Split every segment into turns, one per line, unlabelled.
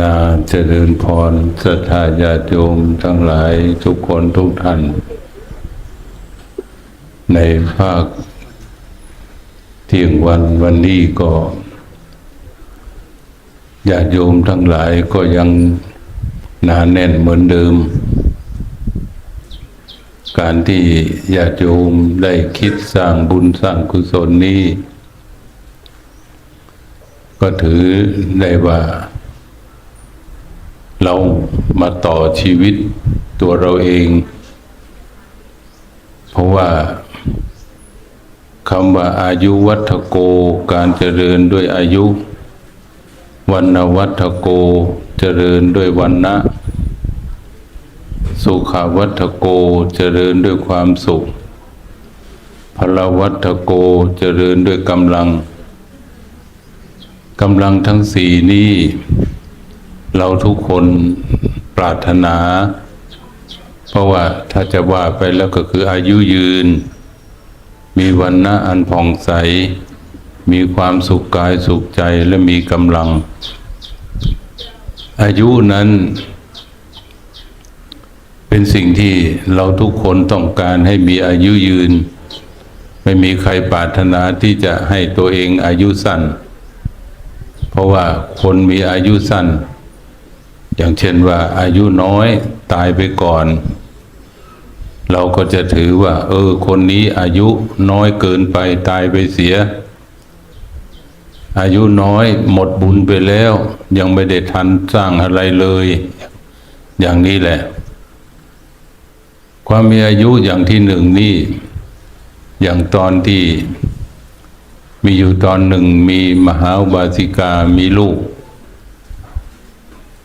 นาเจริญพรศรัทธาญาติโยมทั้งหลายทุกคนทุกท่าน ในภาคเที่ยงวันวันนี้ก็ญาติโยมทั้งหลายก็ยังหนาแน่นเหมือนเดิม การที่ญาติโยมได้คิดสร้างบุญสร้างกุศลนี้ ก็ถือได้ว่า เรามาต่อชีวิตตัวเราเอง เพราะว่าคำว่าอายุวัฒโกการเจริญด้วยอายุ วันวัฒโกเจริญด้วยวันนะสุขาวัฒโกเจริญด้วยความสุขพลวัฒโกเจริญด้วยกำลังกำลังทั้งสี่นี้ เราทุกคนปรารถนา เพราะว่าถ้าจะว่าไปแล้วก็คืออายุยืน มีวันนะอันผ่องใส มีความสุขกายสุขใจและมีกำลัง อายุนั้น เป็นสิ่งที่เราทุกคนต้องการให้มีอายุยืน ไม่มีใครปรารถนาที่จะให้ตัวเองอายุสั้น เพราะว่าคนมีอายุสั้น อย่างเช่นว่าอายุน้อยตายไปก่อน เราก็จะถือว่า เออ คนนี้อายุน้อยเกินไปตายไปเสีย อายุน้อยหมดบุญไปแล้ว ยังไม่ได้ทันสร้างอะไรเลย อย่างนี้แหละ ความมีอายุอย่างที่หนึ่งนี่ อย่างตอนที่มีอยู่ตอนหนึ่งมีมหาอุบาสิกามีลูก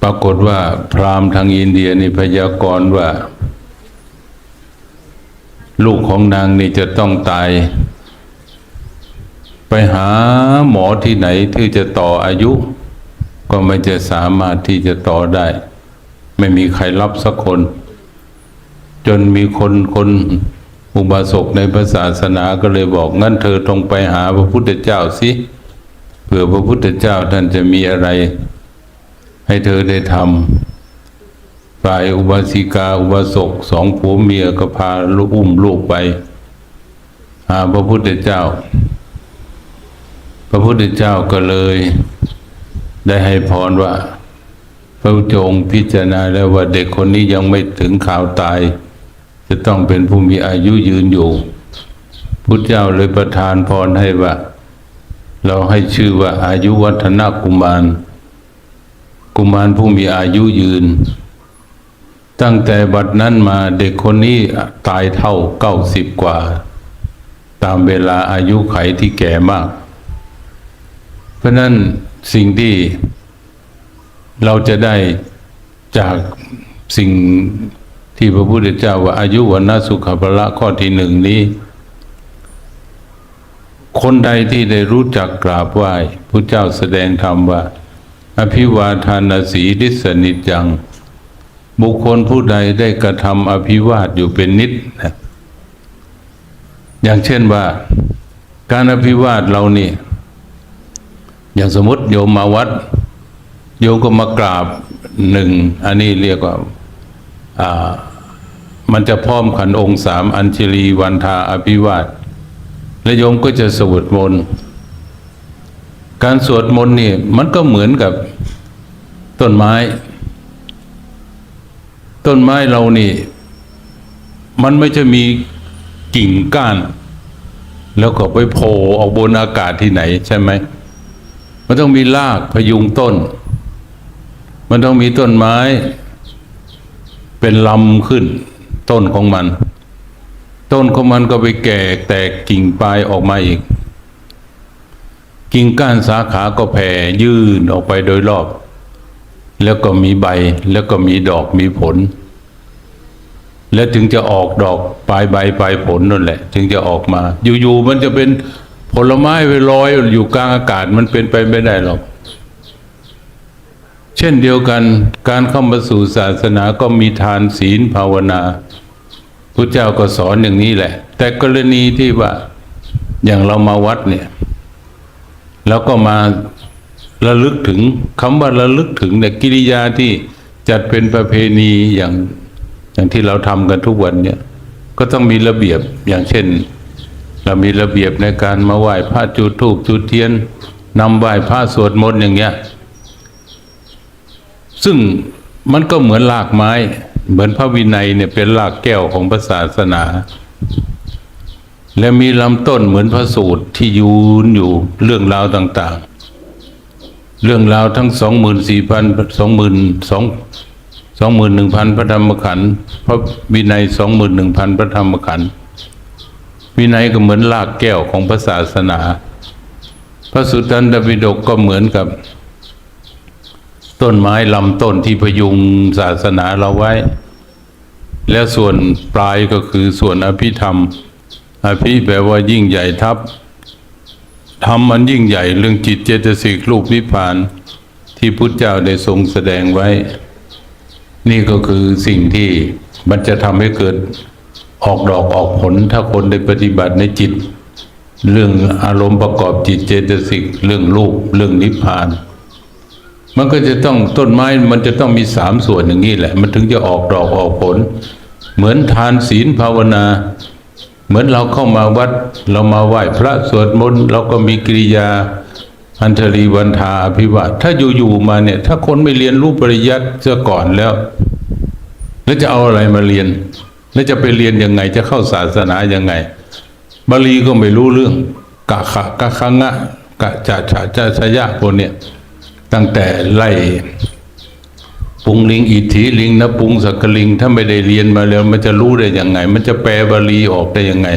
ปรากฏว่าพราหมณ์ทางอินเดียนี่พยากรณ์ว่า ลูกของนางนี่จะต้องตาย ไปหาหมอที่ไหนที่จะต่ออายุ ก็ไม่จะสามารถที่จะต่อได้ ไม่มีใครรับสักคน จนมีคนคนอุบาสกในพระศาสนาก็เลยบอกงั้นเธอตรงไปหาพระพุทธเจ้าสิเผื่อพระพุทธเจ้าท่านจะมีอะไร ให้เธอได้ทำฝ่ายอุบาสิกาอุบาสกสองผัวเมียก็พาลูกอุ้มลูกไปหาพระพุทธเจ้า พระพุทธเจ้าก็เลย ได้ให้พรว่า พระจงพิจารณาแล้วว่าเด็กคนนี้ยังไม่ถึงข่าวตาย จะต้องเป็นผู้มีอายุยืนอยู่พุทธเจ้าเลยประทานพรให้ว่า เราให้ชื่อว่าอายุวัฒนกุมาร กุมารผู้มีอายุยืน ตั้งแต่บัดนั้นมาเด็กคนนี้ตายเท่าเก้าสิบกว่า ตามเวลาอายุไขที่แก่มาก เพราะนั้นสิ่งที่เราจะได้จากสิ่งที่พระพุทธเจ้าว่าอายุวันนสุขภละข้อที่หนึ่งนี้ คนใดที่ได้รู้จักกราบไหว้พระเจ้าแสดงธรรมว่า อภิวาทานสีดิสนิจัง บุคคลผู้ใดได้กระทำอภิวาทอยู่เป็นนิดนะอย่างเช่นว่า การอภิวาทเรานี่ อย่างสมมติโยมมาวัด โยมก็มากราบหนึ่ง อันนี้เรียกว่าอ่ามันจะพร้อมขันองค์สามอัญชลีวันทาอภิวาทและโยมก็จะสวดมนต์ การสวดมนต์นี่มันก็เหมือนกับต้นไม้ ต้นไม้เรานี่ มันไม่จะมีกิ่งก้าน แล้วก็ไปโผล่ออกบนอากาศที่ไหนใช่ไหม มันต้องมีรากพยุงต้น มันต้องมีต้นไม้ เป็นลำขึ้น ต้นของมัน ต้นของมันก็ไปแก่แตกกิ่งปลายออกมาอีก กิ่งก้านสาขาก็แผ่ยื่นออกไปโดยรอบ แล้วก็มีใบแล้วก็มีดอกมีผล แล้วถึงจะออกดอกปลายใบปลายผลนั่นแหละ ถึงจะออกมา อยู่ๆมันจะเป็นผลไม้ไปลอยอยู่กลางอากาศมันเป็นไปไม่ได้หรอก เช่นเดียวกันการเข้ามาสู่ศาสนาก็มีทานศีลภาวนาพระเจ้าก็สอนอย่างนี้แหละ แต่กรณีที่ว่าอย่างเรามาวัดเนี่ย แล้วก็มาระลึกถึงคำว่าระลึกถึงเนี่ยกิริยาที่จัดเป็นประเพณีอย่างอย่างที่เราทำกันทุกวันเนี่ยก็ต้องมีระเบียบอย่างเช่น เรามีระเบียบในการมาไหว้พระจุดธูปจุดเทียนนำไหว้พระสวดมนต์อย่างเงี้ยซึ่งมันก็เหมือนรากไม้ เหมือนพระวินัยเนี่ยเป็นรากแก้วของพระศาสนา และมีลำต้นเหมือนพระสูตรที่ยืนอยู่เรื่องราวต่าง ๆ เรื่องราวทั้งสองหมื่นสี่พันสองหมื่นสองสองหมื่นหนึ่งพันพระธรรมขันธ์พระวินัยสองหมื่นหนึ่งพันพระธรรมขันธ์วินัยก็เหมือนรากแก้วของพระศาสนา พระสุตตันตปิฎกก็เหมือนกับ ต้นไม้ลำต้นที่พยุงศาสนาเราไว้ และส่วนปลายก็คือส่วนอภิธรรม อภิแปลว่ายิ่งใหญ่ทับธรรมมันยิ่งใหญ่เรื่องจิตเจตสิกรูปนิพพาน ที่พุทธเจ้าได้ทรงแสดงไว้ นี่ก็คือสิ่งที่มันจะทำให้เกิดออกดอกออกผล ถ้าคนได้ปฏิบัติในจิต เรื่องอารมณ์ประกอบจิตเจตสิกเรื่องรูปเรื่องนิพพาน มันก็จะต้องต้นไม้มันจะต้องมีสามส่วนอย่างนี้แหละ มันถึงจะออกดอกออกผล เหมือนทานศีลภาวนา เหมือนเราเข้ามาวัด เรามาไหว้พระสวดมนต์เราก็มีกิริยาอันธรีวันทาอภิวาทถ้าอยู่ๆมาเนี่ย ถ้าคนไม่เรียนรู้ปริยัติเสียก่อนแล้ว แล้วจะเอาอะไรมาเรียน แล้วจะไปเรียนยังไง จะเข้าศาสนายังไง บาลีก็ไม่รู้เรื่อง กะขะกะคังะกะจะฉะจะชะยะพวกเนี่ยตั้งแต่ไล่ ปุงลิงอิทธิลิงนะปุงสักลิง ถ้าไม่ได้เรียนมาแล้ว มันจะรู้ได้ยังไง มันจะแปลบาลีออกได้ยังไง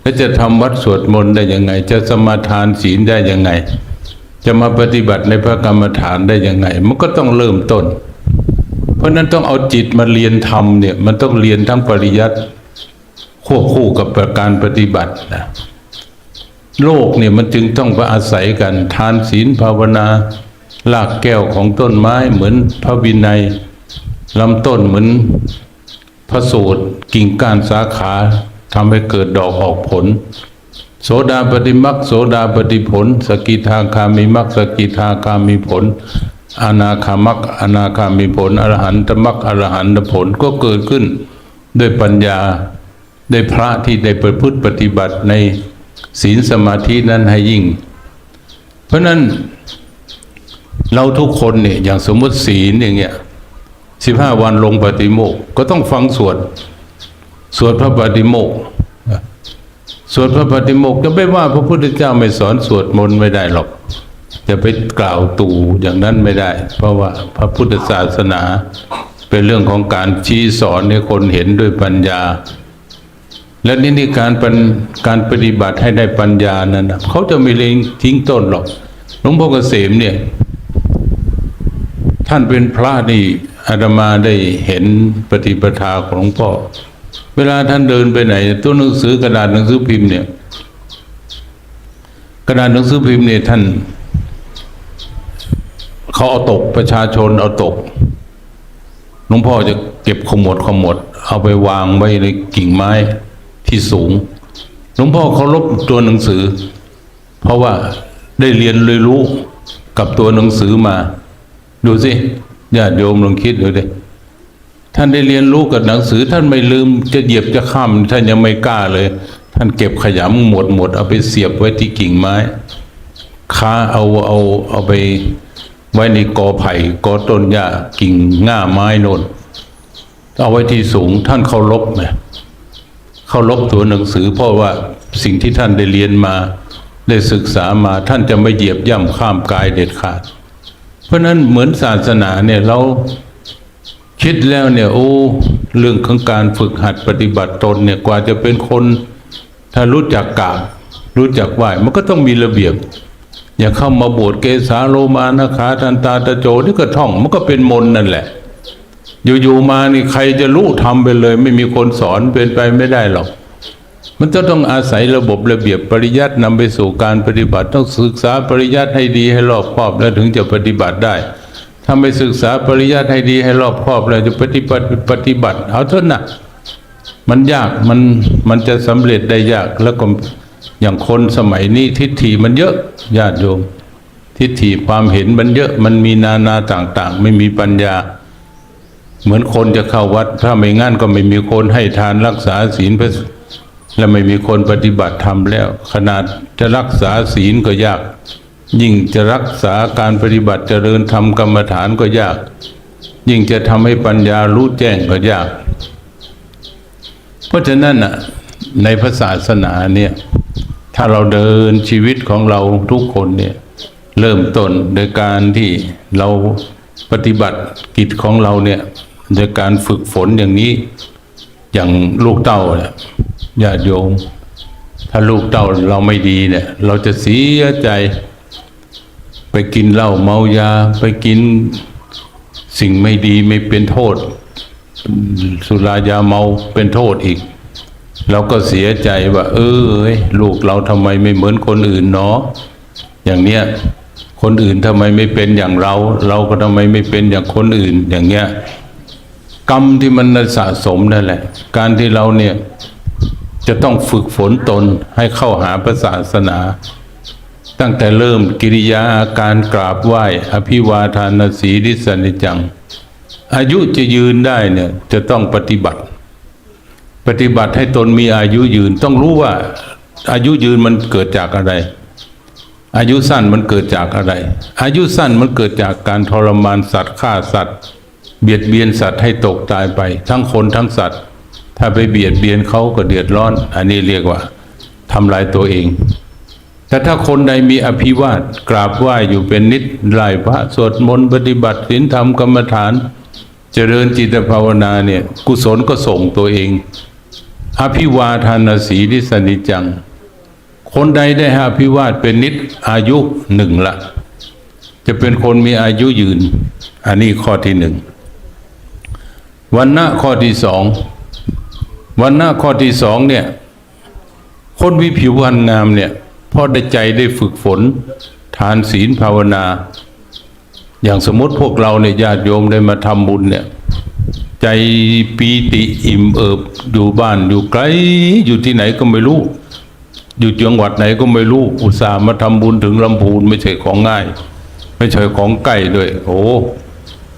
แล้วจะทำวัดสวดมนต์ได้ยังไง จะสมาทานศีลได้ยังไง จะมาปฏิบัติในพระกรรมฐานได้ยังไง มันก็ต้องเริ่มต้น เพราะนั้นต้องเอาจิตมาเรียนธรรมเนี่ยมันต้องเรียนทั้งปริยัติควบคู่กับการปฏิบัตินะโลกเนี่ยมันจึงต้องอาศัยกันทานศีลภาวนา ลากแก้วของต้นไม้เหมือนพระวินัยลำต้นเหมือนพระสูตรกิ่งก้านสาขาทำให้เกิดดอกออกผล โสดาปฏิมักโสดาปฏิผล สกิทาคามิมักสกิทาคามิผลอนาคามักอนาคามิผลอรหันตมักอรหันตผลก็เกิดขึ้นด้วยปัญญาได้พระที่ได้ประพฤติปฏิบัติในศีลสมาธินั้นให้ยิ่ง เพราะนั้น เราทุกคนเนี่ยอย่างสมมติศีลอย่างเงี้ยสิบห้าวันลงปฏิโมกข์ก็ต้องฟังสวดสวดพระปฏิโมกข์สวดพระปฏิโมกข์จะไม่ว่าพระพุทธเจ้าไม่สอนสวดมนต์ไม่ได้หรอกจะไปกล่าวตู่อย่างนั้นไม่ได้ เพราะว่าพระพุทธศาสนา เป็นเรื่องของการชี้สอนให้คนเห็นด้วยปัญญา และนี่นี่การปฏิการปฏิบัติให้ได้ปัญญานั้นเขาจะไม่เลงทิ้งต้นหรอกหลวงพ่อเกษมเนี่ย ท่านเป็นพระนี่อาตมาได้เห็นปฏิปทาของหลวงพ่อ เวลาท่านเดินไปไหน ตัวหนังสือกระดาษหนังสือพิมพ์เนี่ย กระดาษหนังสือพิมพ์เนี่ยท่านเขาเอาตกประชาชนเอาตกหลวงพ่อจะเก็บขมวดขมวด เอาไปวางไว้ในกิ่งไม้ที่สูงหลวงพ่อเคารพตัวหนังสือ เพราะว่าได้เรียนเรียนรู้กับตัวหนังสือมา ดูสิญาติโยมลองคิดดูดิท่านได้เรียนรู้กับหนังสือ ท่านไม่ลืมจะเหยียบจะข้ามท่านยังไม่กล้าเลย ท่านเก็บขยำหมดหมดเอาไปเสียบไว้ที่กิ่งไม้ค้าเอาเอาเอาไปไว้ในกอไผ่กอต้นหญ้ากิ่งง่าไม้นนเอาไว้ที่สูงท่านเคารพไหมเคารพตัวหนังสือ เพราะว่าสิ่งที่ท่านได้เรียนมา ได้ศึกษามาท่านจะไม่เหยียบย่ำข้ามกายเด็ดขาด เพราะนั้นเหมือนศาสนาเนี่ยเราคิดแล้วเนี่ยโอ้เรื่องของการฝึกหัดปฏิบัติตนเนี่ยกว่าจะเป็นคนถ้ารู้จักกราบรู้จักไหวมันก็ต้องมีระเบียบ อย่าเข้ามาบสถ์เกสาโลมานะขาทันตาตะโจนี่ก็ท่องมันก็เป็นมนนั่นแหละ อยู่ๆมานี่ใครจะรู้ทำไปเลย ไม่มีคนสอนเป็นไปไม่ได้หรอก มันจะต้องอาศัยระบบระเบียบปริยัตินำไปสู่การปฏิบัติต้องศึกษาปริยัติให้ดีให้รอบครอบแล้วถึงจะปฏิบัติได้ถ้าไม่ศึกษาปริยัติให้ดีให้รอบครอบแล้วจะปฏิบัติปฏิบัติ เอาเถอะนะมันยากมันมันจะสำเร็จได้ยากแล้วก็อย่างคนสมัยนี้ทิฏฐิมันเยอะญาติโยม ทิฏฐิความเห็นมันเยอะมันมีนานาต่างๆ ไม่มีปัญญา เหมือนคนจะเข้าวัด ถ้าไม่งั้นก็ไม่มีคนให้ทานรักษาศีลพระ และไม่มีคนปฏิบัติธรรมแล้ว ขนาดจะรักษาศีลก็ยาก ยิ่งจะรักษาการปฏิบัติเจริญธรรมกรรมฐานก็ยาก ยิ่งจะทำให้ปัญญารู้แจ้งก็ยาก เพราะฉะนั้นน่ะในพระศาสนาเนี่ยถ้าเราเดินชีวิตของเราทุกคนเนี่ยเริ่มต้นโดยการที่เราปฏิบัติกิจของเราเนี่ยโดยการฝึกฝนอย่างนี้อย่างลูกเต้าเนี่ย ญาติโยม ถ้าลูกเต้าเราไม่ดีเนี่ย เราจะเสียใจ ไปกินเหล้าเมายา ไปกินสิ่งไม่ดีไม่เป็นโทษ สุรายาเมาเป็นโทษอีก เราก็เสียใจว่า เออลูกเราทำไมไม่เหมือนคนอื่นเนาะอย่างเนี้ยคนอื่นทำไมไม่เป็นอย่างเรา เราก็ทำไมไม่เป็นอย่างคนอื่นอย่างเงี้ยกรรมที่มันสะสมนั่นแหละ การที่เราเนี่ย จะต้องฝึกฝนตนให้เข้าหาพระศาสนา ตั้งแต่เริ่มกิริยาอาการกราบไหว้ อภิวาทานสีริสนิจัง อายุจะยืนได้เนี่ยจะต้องปฏิบัติ ปฏิบัติให้ตนมีอายุยืนต้องรู้ว่าอายุยืนมันเกิดจากอะไร อายุสั้นมันเกิดจากอะไร อายุสั้นมันเกิดจากการทรมานสัตว์ฆ่าสัตว์ เบียดเบียนสัตว์ให้ตกตายไป ทั้งคนทั้งสัตว์ ถ้าไปเบียดเบียนเขาก็เดือดร้อน อันนี้เรียกว่าทำลายตัวเอง แต่ถ้าคนใดมีอภิวาทกราบไหว้อยู่เป็นนิดไหลพระสวดมนต์ปฏิบัติศีลธรรมกรรมฐาน เจริญจิตภาวนาเนี่ยกุศลก็ส่งตัวเอง อภิวาทานสีลิสนิจัง คนใดได้อภิวาทเป็นนิดอายุหนึ่งละจะเป็นคนมีอายุยืน อันนี้ข้อที่หนึ่งวันหน้าข้อที่สอง วันหน้าข้อที่สองเนี่ยคนมีผิวพรรณงามเนี่ยพราะได้ใจได้ฝึกฝน ทานศีลภาวนา อย่างสมมติพวกเราเนี่ยญาติโยมได้มาทำบุญเนี่ยใจปีติอิ่มเอิบอยู่บ้านอยู่ไกลอยู่ที่ไหนก็ไม่รู้ อยู่จังหวัดไหนก็ไม่รู้อุตส่าห์มาทำบุญถึงลำพูนไม่ใช่ของง่าย ไม่ใช่ของใกล้ด้วย โอ้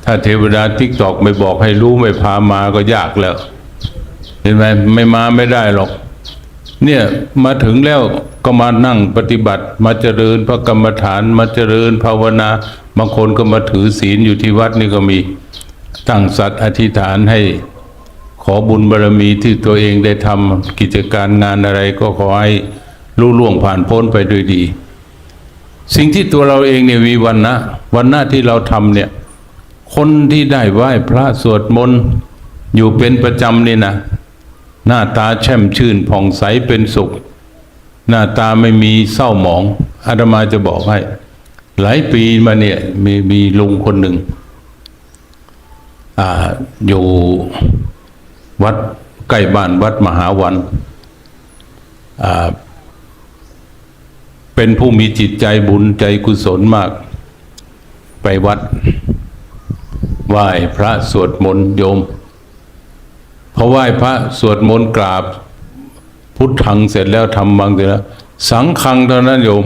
ถ้าเทวดาทิกตอกไม่บอกให้รู้ไม่พามาก็ยากแล้ว เห็นไหมไม่มาไม่ได้หรอก เนี่ยมาถึงแล้วก็มานั่งปฏิบัติ มาเจริญพระกรรมฐาน มาเจริญภาวนา บางคนก็มาถือศีลอยู่ที่วัดนี่ก็มีตั้งสัตว์อธิษฐานให้ขอบุญบารมีที่ตัวเองได้ทำกิจการงานอะไรก็ขอให้รู้ล่วงผ่านพ้นไปด้วยดี สิ่งที่ตัวเราเองเนี่ยมีวันนะวันหน้าที่เราทำเนี่ย คนที่ได้ไหว้พระสวดมนต์อยู่เป็นประจำนี่นะ หน้าตาแช่มชื่นผ่องใสเป็นสุข หน้าตาไม่มีเศร้าหมองอาตมาจะบอกให้ หลายปีมาเนี่ยมีมีลุงคนหนึ่งอ่าอยู่วัดใกล้บ้านวัดมหาวันอ่าเป็นผู้มีจิตใจบุญใจกุศลมาก ไปวัด ไหว้พระสวดมนต์โยม พอไหว้พระสวดมนต์กราบ พุทธังเสร็จแล้วทำบังเสร็จแล้ว สังฆังเท่านั้นโยม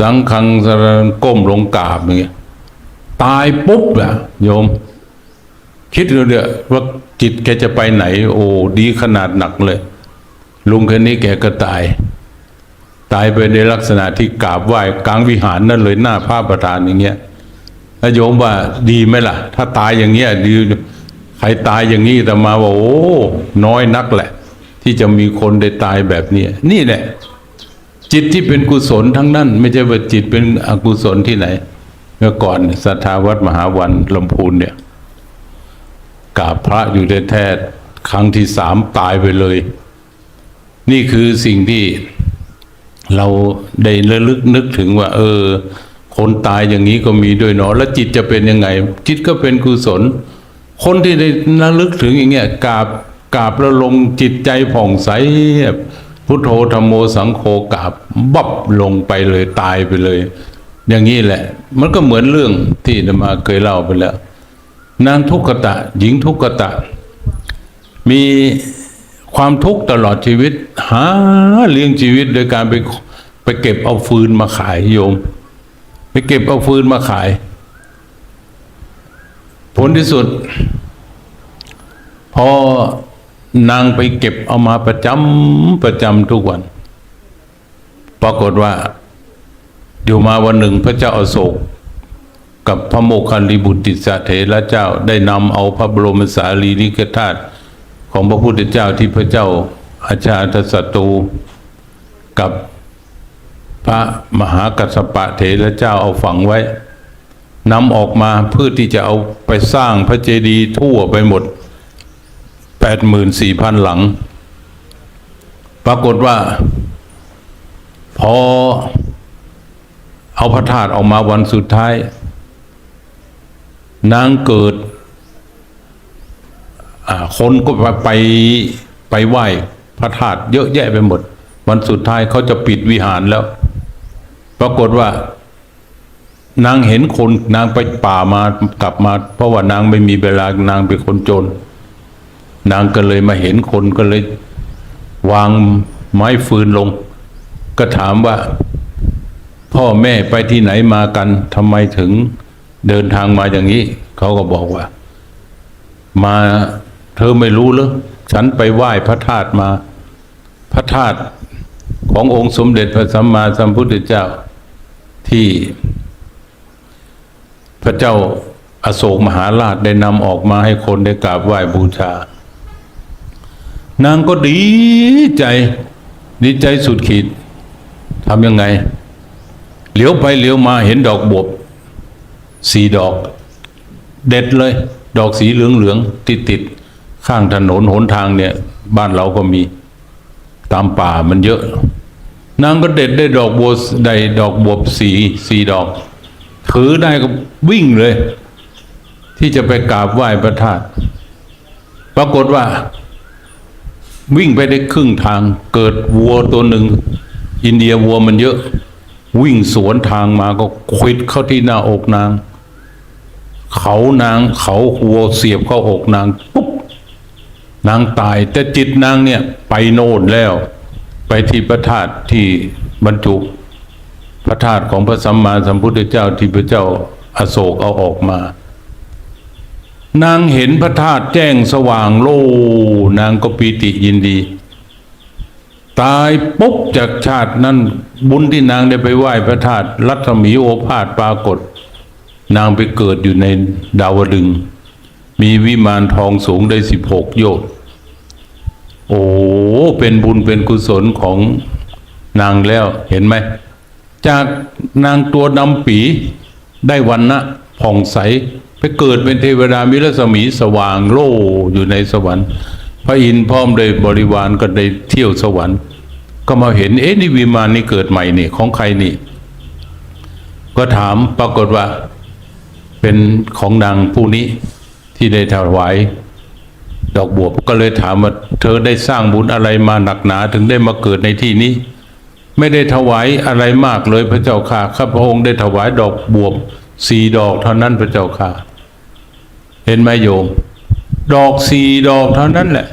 สังฆังสรณก้มลงกราบอย่างเงี้ยตายปุ๊บอะโยม คิดดูเดี๋ยวว่าจิตแกจะไปไหน โอ้ดีขนาดหนักเลย ลุงคนนี้แกก็ตาย ตายไปในลักษณะที่กราบไหว้กลางวิหารนั่นเลยหน้าพระประธานอย่างเงี้ยแล้วโยมว่าดีไหมล่ะ ถ้าตายอย่างเงี้ยดี ใครตายอย่างนี้แต่มาว่าโอ้น้อยนักแหละ ที่จะมีคนได้ตายแบบนี้นี่แหละจิตที่เป็นกุศลทั้งนั้น ไม่ใช่ว่าจิตเป็นอกุศลที่ไหน เมื่อก่อนศรัทธาวัดมหาวันลำพูนเนี่ยกราบพระอยู่แท้ครั้งที่สามตายไปเลย นี่คือสิ่งที่เราได้ระลึกนึกถึงว่า เออ คนตายอย่างนี้ก็มีด้วยเนาะแล้วจิตจะเป็นยังไง จิตก็เป็นกุศล คนที่ได้ระลึกถึงอย่างเงี้ยกราบกราบแล้วลงจิตใจผ่องใสพุทโธธรรมโมสังโฆกราบบับลงไปเลยตายไปเลย อย่างนี้แหละ มันก็เหมือนเรื่องที่อาตมาเคยเล่าไปแล้ว นางทุกขตะ หญิงทุกขตะ มีความทุกข์ตลอดชีวิต หาเลี้ยงชีวิตโดยการไปไปเก็บเอาฟืนมาขายโยม ไปเก็บเอาฟืนมาขาย ผลที่สุด พอนางไปเก็บเอามาประจำประจำทุกวัน ปรากฏว่า อยู่มาวันหนึ่งพระเจ้าอาโศก กับพระโมคคัลลิบุตติสเถระเจ้าได้นำเอาพระบรมสารีริกธาตุของพระพุทธเจ้าที่พระเจ้าอาชาตศัตรูกับพระมหากัสสปะเถระเจ้าเอาฝังไว้ นำออกมาเพื่อที่จะเอาไปสร้างพระเจดีย์ทั่วไปหมดแปดหมื่นสี่พันหลัง ปรากฏว่า พอเอาพระธาตุออกมาวันสุดท้าย นางเกิด คนก็ไปไปไหว้พระธาตุเยอะแยะไปหมด วันสุดท้ายเขาจะปิดวิหารแล้ว ปรากฏว่า นางเห็นคนนางไปป่ามากลับมา เพราะว่านางไม่มีเวลานางเป็นคนจน นางก็เลยมาเห็นคนก็เลย วางไม้ฟืนลง ก็ถามว่า พ่อแม่ไปที่ไหนมากันทำไมถึงเดินทางมาอย่างนี้ เขาก็บอกว่า มาเธอไม่รู้หรือฉันไปไหว้พระธาตุมา พระธาตุขององค์สมเด็จพระสัมมาสัมพุทธเจ้าที่ พระเจ้าอาโศกมหาราชได้นำออกมาให้คนได้กราบไหว้บูชา นางก็ดีใจ ดีใจสุดขีดทำยังไง เหลียวไปเหลียวมาเห็นดอกบวบสี่ดอก เด็ดเลย ดอกสีเหลืองเหลืองติดติดข้างถนนหนทางเนี่ย บ้านเราก็มีตามป่ามันเยอะ นางก็เด็ดได้ดอกบัวได้ดอกบวบสีสีดอก ถือได้ก็วิ่งเลย ที่จะไปกราบไหว้พระธาตุปรากฏว่า วิ่งไปได้ครึ่งทาง เกิดวัวตัวหนึ่ง อินเดียวัวมันเยอะ วิ่งสวนทางมาก็ควิดเข้าที่หน้าอกนาง เขานางเขาหัวเสียบเข้าอกนางปุ๊บนางตายแต่จิตนางเนี่ย ไปโน่นแล้ว ไปที่พระธาตุที่บรรจุ พระธาตุของพระสัมมาสัมพุทธเจ้าที่พระเจ้าอาโศกเอาออกมา นางเห็นพระธาตุแจ้งสว่างโล นางก็ปีติยินดี ตายปุ๊บจากชาตินั้นบุญที่นางได้ไปไหว้พระธาตุรัศมีโอภาสปรากฏ นางไปเกิดอยู่ในดาวดึง มีวิมานทองสูงได้สิบหกโยชน์โอ้เป็นบุญเป็นกุศลของนางแล้วเห็นไหม จากนางตัวดำปีได้วันนะผ่องใส ไปเกิดเป็นเทวดามิรัศมีสว่างโล่อยู่ในสวรรค์ พระอินทร์พร้อมโดยบริวารก็ได้เที่ยวสวรรค์ ก็มาเห็นเอ๊ะนี่วิมานนี่เกิดใหม่นี่ของใครนี่ ก็ถามปรากฏว่าเป็นของนางผู้นี้ที่ได้ถวายดอกบัวก็เลยถามว่าเธอได้สร้างบุญอะไรมาหนักหนาถึงได้มาเกิดในที่นี้ ไม่ได้ถวายอะไรมากเลยพระเจ้าค่ะข้าพระองค์ได้ถวายดอกบวบสี่ดอกเท่านั้นพระเจ้าค่ะ เห็นไหมโยม ดอกสี่ดอกเท่านั้นแหละ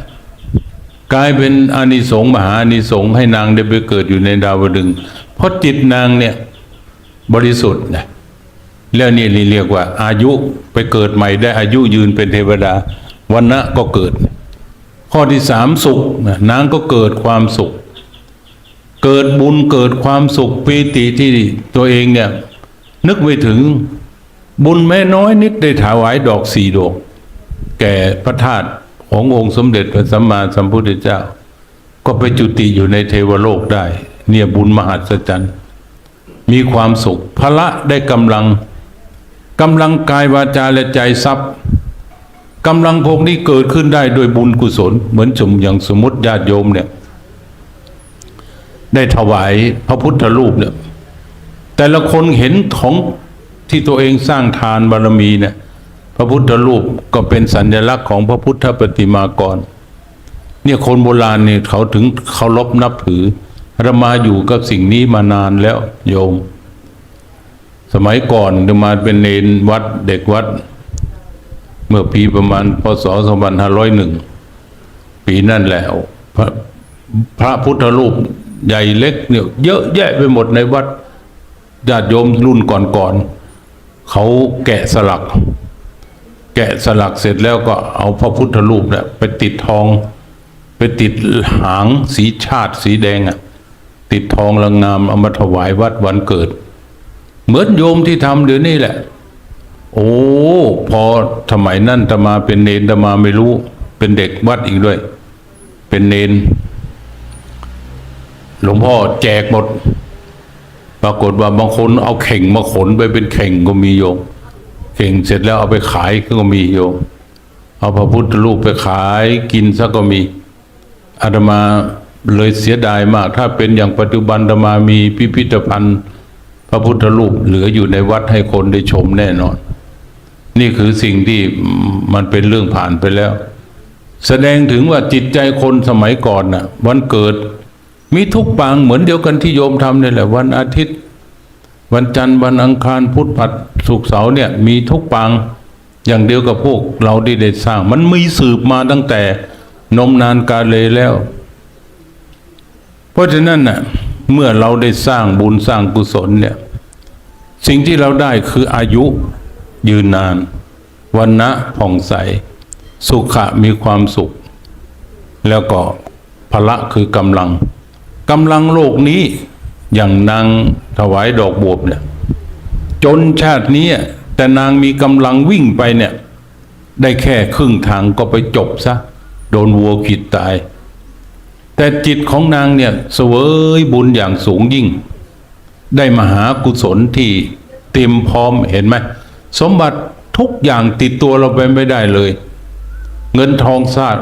กลายเป็นอนิสงส์มหาอนิสงส์ให้นางได้ไปเกิดอยู่ในดาวดึงส์เพราะจิตนางเนี่ยบริสุทธิ์นะแล้วนี่เรียกว่า อายุไปเกิดใหม่ได้อายุยืนเป็นเทวดาวันนะก็เกิด ข้อที่สามสุขนางก็เกิดความสุข เกิดบุญเกิดความสุขปีติที่ตัวเองเนี่ย นึกไปถึงบุญแม่น้อยนิดได้ถวายดอกสี่ดอก แก่พระธาตุขององค์สมเด็จพระสัมมาสัมพุทธเจ้า ก็ไปจุติอยู่ในเทวโลกได้ เนี่ยบุญมหัศจรรย์มีความสุขพละได้กำลังกำลังกายวาจาและใจทรัพย์กำลังพวกนี้เกิดขึ้นได้โดยบุญกุศล เหมือนสมอย่างสมมติญาติโยมเนี่ย ได้ถวายพระพุทธรูปเนี่ย แต่ละคนเห็นของที่ตัวเองสร้างทานบารมีเนี่ย พระพุทธรูปก็เป็นสัญลักษณ์ของพระพุทธปฏิมากร เนี่ยคนโบราณเนี่ยเขาถึงเคารพนับถือเรามาอยู่กับสิ่งนี้มานานแล้วโยม สมัยก่อนจะมาเป็นเนนวัดเด็กวัด เมื่อปีประมาณพศ2501 ปีนั่นแหละพระพระพุทธรูป ใหญ่เล็กเนี่ยเยอะแยะไปหมดในวัดญาติโยมรุ่นก่อนๆเขาแกะสลัก แกะสลักเสร็จแล้วก็เอาพระพุทธรูปเนี่ยไปติดทอง ไปติดหางสีชาติสีแดงอะติดทองละงามเอามาถวายวัดวันเกิด เหมือนโยมที่ทำเดี๋ยวนี้แหละ โอ้พอสมัยนั่นตมาเป็นเนนตมาไม่รู้ เป็นเด็กวัดอีกด้วย เป็นเนน หลวงพ่อแจกหมด ปรากฏว่าบางคนเอาเข่งมาขนไปเป็นเข่งก็มีโยมเข่งเสร็จแล้วเอาไปขายก็มีโยมเอาพระพุทธรูปไปขายกินซะก็มีอาตมาเลยเสียดายมาก ถ้าเป็นอย่างปัจจุบันอาตมามีพิพิธภัณฑ์ พระพุทธรูปเหลืออยู่ในวัดให้คนได้ชมแน่นอน นี่คือสิ่งที่มันเป็นเรื่องผ่านไปแล้ว แสดงถึงว่าจิตใจคนสมัยก่อนน่ะ วันเกิด มีทุกปางเหมือนเดียวกันที่โยมทำนี่แหละวันอาทิตย์ วันจันทร์วันอังคารพุธผัดศุกเสาร์เนี่ยมีทุกปางอย่างเดียวกับพวกเราที่ได้สร้าง มันมีสืบมาตั้งแต่นมนานกาเลยแล้ว เพราะฉะนั้นน่ะเมื่อเราได้สร้างบุญสร้างกุศลเนี่ยสิ่งที่เราได้คืออายุยืนนานวันนะผ่องใส สุขะมีความสุข แล้วก็พละคือกำลัง กำลังโลกนี้อย่างนางถวายดอกบวบเนี่ยจนชาตินี้แต่นางมีกำลังวิ่งไปเนี่ย ได้แค่ครึ่งทางก็ไปจบซะ โดนวัวขิดตาย แต่จิตของนางเนี่ยเสวยบุญอย่างสูงยิ่ง ได้มหากุศลที่เต็มพร้อมเห็นไหม สมบัติทุกอย่างติดตัวเราไปไม่ได้เลย เงินทองชาติ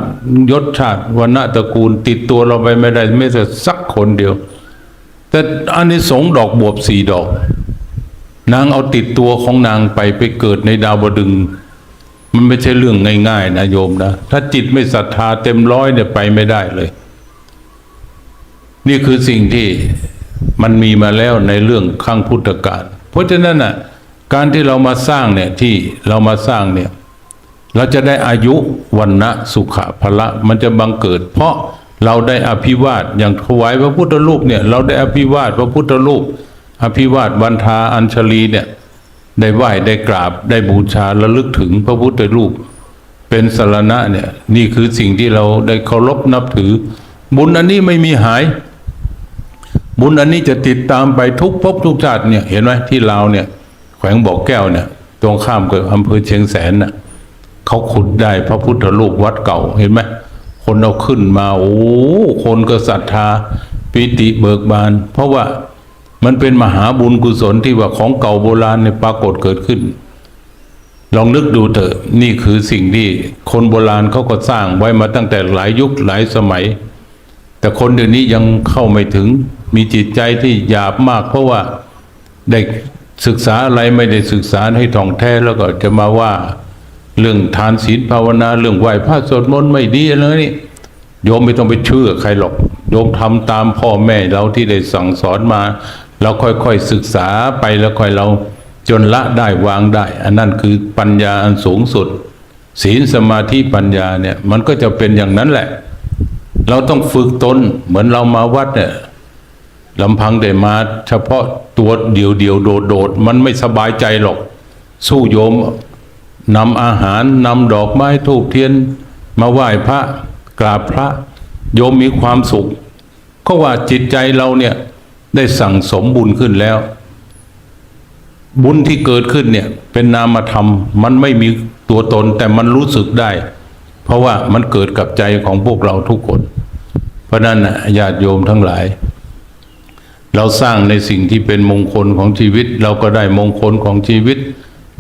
ยศชาติวันณะตระกูล ติดตัวเราไปไม่ได้ไม่แต่สักคนเดียว แต่อันนี้สงดอกบวบสี่ดอก นางเอาติดตัวของนางไปไปเกิดในดาวดึง มันไม่ใช่เรื่องง่ายๆนะโยมนะ ถ้าจิตไม่ศรัทธาเต็มร้อยเนี่ยไปไม่ได้เลย นี่คือสิ่งที่มันมีมาแล้วในเรื่องข้างพุทธกาลเพราะฉะนั้นน่ะ การที่เรามาสร้างเนี่ยที่เรามาสร้างเนี่ย เราจะได้อายุวันนะสุขะพละมันจะบังเกิด เพราะเราได้อภิวาทอย่างถวายพระพุทธรูปเนี่ยเราได้อภิวาทพระพุทธรูป อภิวาทวันทาอัญชลีเนี่ยได้ไหว้ได้กราบได้บูชาระลึกถึงพระพุทธรูป เป็นสารณะเนี่ยนี่คือสิ่งที่เราได้เคารพนับถือ บุญอันนี้ไม่มีหาย บุญอันนี้จะติดตามไปทุกภพทุกชาติเนี่ยเห็นไหมที่ลาวเนี่ยแขวงบ่อแก้วเนี่ยตรงข้ามกับอำเภอเชียงแสนน่ะ เขาขุดได้พระพุทธรูปวัดเก่าเห็นไหมคนเอาขึ้นมาโอ้คนก็ศรัทธาปิติเบิกบาน เพราะว่ามันเป็นมหาบุญกุศลที่ว่าของเก่าโบราณเนี่ยปรากฏเกิดขึ้น ลองนึกดูเถอะนี่คือสิ่งที่คนโบราณเขาก็สร้างไว้มาตั้งแต่หลายยุคหลายสมัย แต่คนเดี๋ยวนี้ยังเข้าไม่ถึงมีจิตใจที่หยาบมาก เพราะว่าได้ศึกษาอะไรไม่ได้ศึกษาให้ท่องแท้แล้วก็จะมาว่า เรื่องทานศีลภาวนาเรื่องไหว้พระสวดมนต์ไม่ดีอะไรนี่โยมไม่ต้องไปเชื่อใครหรอก โยมทำตามพ่อแม่เราที่ได้สั่งสอนมา เราค่อยๆศึกษาไปแล้วค่อยเราจนละได้วางได้ อันนั้นคือปัญญาอันสูงสุด ศีลสมาธิปัญญาเนี่ยมันก็จะเป็นอย่างนั้นแหละ เราต้องฝึกตนเหมือนเรามาวัดเนี่ยลำพังได้มาเฉพาะตัวเดียวเดียวโดดโดดๆมันไม่สบายใจหรอก สู้โยม นำอาหารนำดอกไม้ทูบเทียน มาไหว้พระกราบพระโยมมีความสุข ก็ว่าจิตใจเราเนี่ยได้สั่งสมบุญขึ้นแล้ว บุญที่เกิดขึ้นเนี่ยเป็นนามธรรม มันไม่มีตัวตนแต่มันรู้สึกได้ เพราะว่ามันเกิดกับใจของพวกเราทุกคน เพราะนั้นนะญาติโยมทั้งหลาย เราสร้างในสิ่งที่เป็นมงคลของชีวิต เราก็ได้มงคลของชีวิต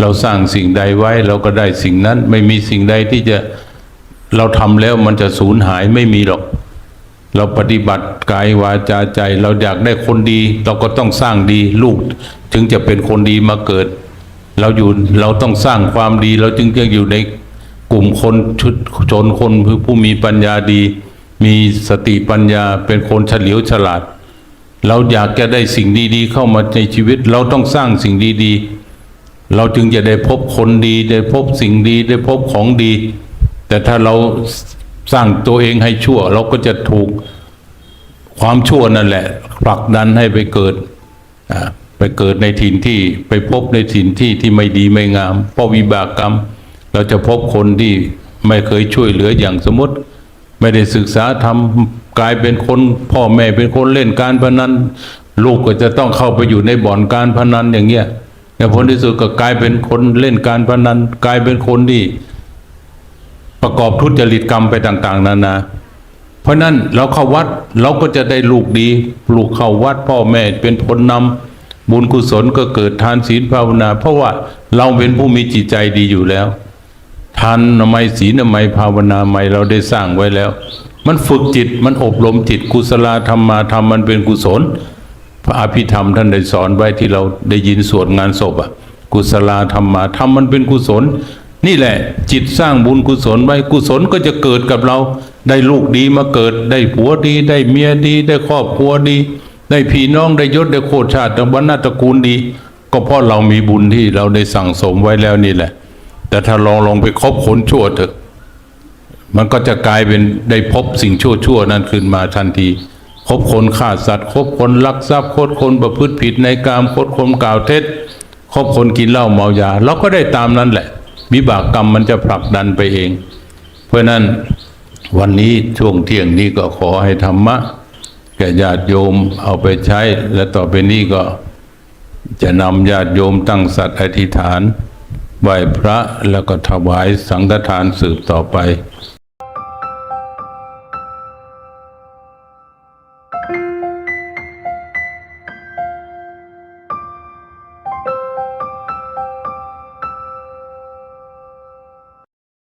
เราสร้างสิ่งใดไว้เราก็ได้สิ่งนั้น ไม่มีสิ่งใดที่จะเราทำแล้วมันจะสูญหายไม่มีหรอก เราปฏิบัติกายวาจาใจ เราอยากได้คนดี เราก็ต้องสร้างดีลูก ถึงจะเป็นคนดีมาเกิด เราอยู่เราต้องสร้างความดี เราจึงจะอยู่ในกลุ่มคนชุดชนคนผู้มีปัญญาดี มีสติปัญญาเป็นคนเฉลียวฉลาด เราอยากจะได้สิ่งดีๆ เข้ามาในชีวิต เราต้องสร้างสิ่งดีๆ เราจึงจะได้พบคนดีได้พบสิ่งดีได้พบของดี แต่ถ้าเราสร้างตัวเองให้ชั่ว เราก็จะถูกความชั่วนั่นแหละผลักดันให้ไปเกิดไปไปเกิดในถิ่นที่ไปพบในถิ่นที่ที่ไม่ดีไม่งาม เพราะวิบากกรรม เราจะพบคนที่ไม่เคยช่วยเหลืออย่างสมมติ ไม่ได้ศึกษาทำกลายเป็นคน พ่อแม่เป็นคนเล่นการพนัน ลูกก็จะต้องเข้าไปอยู่ในบ่อนการพนันอย่างเงี้ย แต่ผลที่สุดก็กลายเป็นคนเล่นการพนันกลายเป็นคนที่ประกอบทุจริตกรรมไปต่าง ๆนานาเพราะนั้นเราเข้าวัดเราก็จะได้ลูกดีลูกเข้าวัดพ่อแม่เป็นคนนำบุญกุศลก็เกิดทานศีลภาวนา เพราะว่าเราเป็นผู้มีจิตใจดีอยู่แล้วทานนามัยศีลนามัยภาวนาไม่เราได้สร้างไว้แล้ว มันฝึกจิตมันอบรมจิตกุศลธรรมมาธรรมมันเป็นกุศล พระอภิธรรมท่านได้สอนไว้ที่เราได้ยินสวดงานศพอะกุศลธรรมมาธรรมมันเป็นกุศล นี่แหละ จิตสร้างบุญกุศลไว้กุศลก็จะเกิดกับเรา ได้ลูกดีมาเกิด ได้ผัวดี ได้เมียดี ได้ครอบครัวดี ได้พี่น้องได้ยศได้โคตรชาติวรรณตระกูลดี ก็เพราะเรามีบุญที่เราได้สั่งสมไว้แล้วนี่แหละ แต่ถ้าลองลองไปคบคนชั่วเถอะ มันก็จะกลายเป็นได้พบสิ่งชั่วชั่วนั้นขึ้นมาทันที คบคนฆ่าสัตว์คบคนลักทรัพย์คบคนประพฤติผิดในกามคบคนกล่าวเท็จคบคนกินเหล้าเมายาเราก็ได้ตามนั้นแหละวิบากกรรมมันจะผลักดันไปเอง เพราะนั้นวันนี้ช่วงเที่ยงนี้ก็ขอให้ธรรมะ แก่ญาติโยมเอาไปใช้ และต่อไปนี้ก็จะนำญาติโยมตั้งสัตย์อธิษฐานไหว้พระแล้วก็ถวายสังฆทานสืบต่อไป